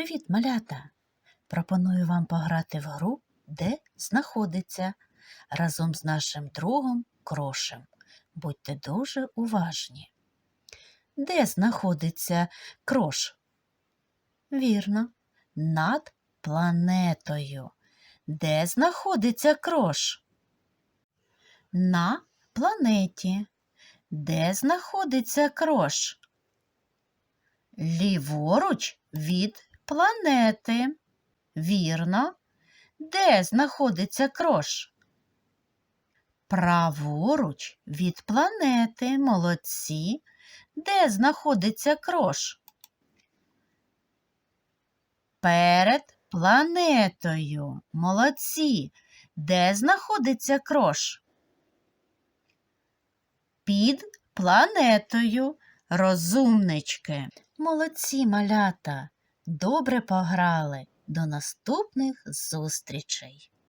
Привіт, малята! Пропоную вам пограти в гру, де знаходиться разом з нашим другом Крошем. Будьте дуже уважні. Де знаходиться крош? Вірно, над планетою. Де знаходиться крош? На планеті. Де знаходиться крош? Ліворуч від планети. Вірно. Де знаходиться крош? Праворуч від планети. Молодці. Де знаходиться крош? Перед планетою. Молодці. Де знаходиться крош? Під планетою. Розумнички. Молодці малята. Добре пограли. До наступних зустрічей.